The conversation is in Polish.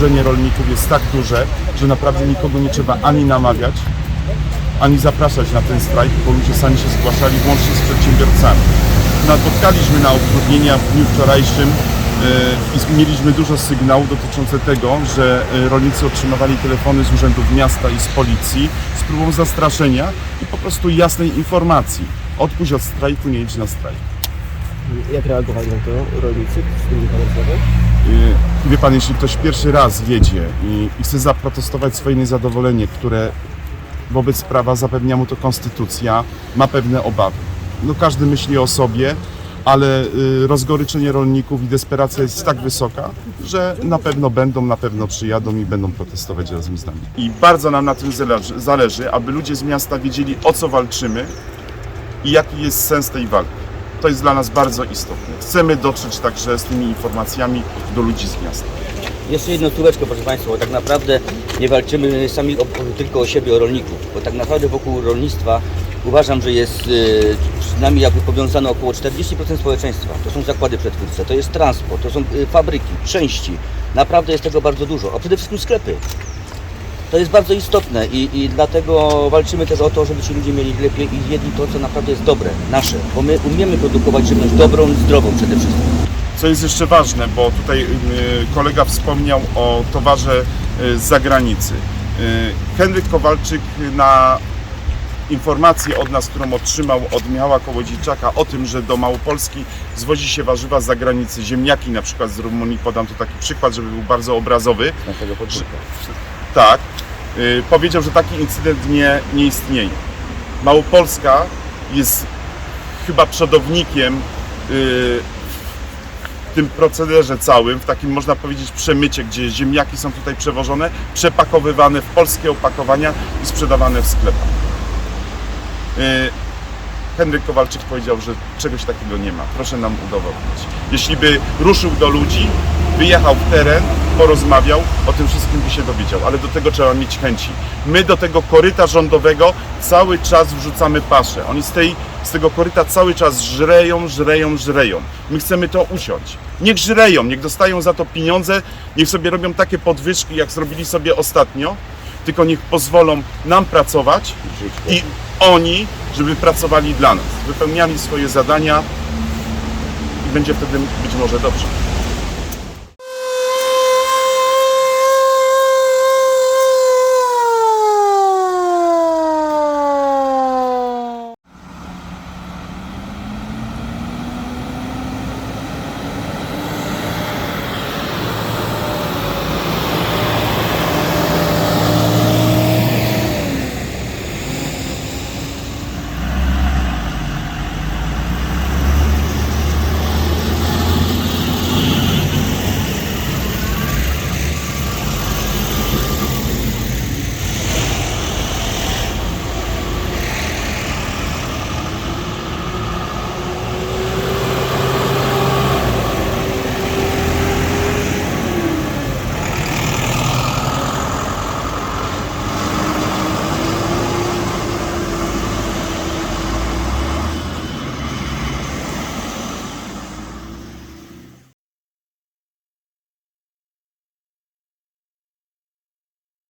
oburzenie rolników jest tak duże, że naprawdę nikogo nie trzeba ani namawiać, ani zapraszać na ten strajk, bo ludzie sami się zgłaszali włącznie z przedsiębiorcami. Napotkaliśmy na utrudnienia w dniu wczorajszym e, i mieliśmy dużo sygnałów dotyczących tego, że e, rolnicy otrzymywali telefony z urzędów miasta i z policji z próbą zastraszenia i po prostu jasnej informacji. Odpuść od strajku, nie idź na strajk. Jak reagowali na to rolnicy, z którymi pan rozmawiał? Wie pan, jeśli ktoś pierwszy raz jedzie i, i chce zaprotestować swoje niezadowolenie, które wobec prawa zapewnia mu to konstytucja, ma pewne obawy. No każdy myśli o sobie, ale y, rozgoryczenie rolników i desperacja jest tak wysoka, że na pewno będą, na pewno przyjadą i będą protestować razem z nami. I bardzo nam na tym zależy aby ludzie z miasta wiedzieli o co walczymy i jaki jest sens tej walki. To jest dla nas bardzo istotne. Chcemy dotrzeć także z tymi informacjami do ludzi z miasta. Jeszcze jedno słóweczko, proszę Państwa, bo tak naprawdę nie walczymy sami o, tylko o siebie, o rolników, bo tak naprawdę wokół rolnictwa uważam, że jest y, z nami jakby powiązane około 40% społeczeństwa. To są zakłady przetwórcze, to jest transport, to są y, fabryki, części. Naprawdę jest tego bardzo dużo, a przede wszystkim sklepy. To jest bardzo istotne i, i dlatego walczymy też o to, żeby ci ludzie mieli lepiej i jedli to, co naprawdę jest dobre, nasze, bo my umiemy produkować żywność dobrą i zdrową przede wszystkim. Co jest jeszcze ważne, bo tutaj y, kolega wspomniał o towarze y, z zagranicy. Y, Henryk Kowalczyk na informację od nas, którą otrzymał od Michała Kołodziejczaka o tym, że do Małopolski zwozi się warzywa z zagranicy, ziemniaki na przykład z Rumunii, podam tu taki przykład, żeby był bardzo obrazowy. Naszego podwórka. Tak, powiedział, że taki incydent nie, nie istnieje. Małopolska jest chyba przodownikiem y, w tym procederze całym, w takim można powiedzieć przemycie, gdzie ziemniaki są tutaj przewożone, przepakowywane w polskie opakowania i sprzedawane w sklepach. Y, Henryk Kowalczyk powiedział, że czegoś takiego nie ma. Proszę nam udowodnić. Jeśli by ruszył do ludzi, wyjechał w teren, porozmawiał, o tym wszystkim by się dowiedział, ale do tego trzeba mieć chęci. My do tego koryta rządowego cały czas wrzucamy paszę. Oni z, tej, z tego koryta cały czas żreją, żreją, żreją. My chcemy to usiąść. Niech żreją, niech dostają za to pieniądze, niech sobie robią takie podwyżki, jak zrobili sobie ostatnio, tylko niech pozwolą nam pracować i oni, żeby pracowali dla nas, wypełniali swoje zadania i będzie wtedy być może dobrze.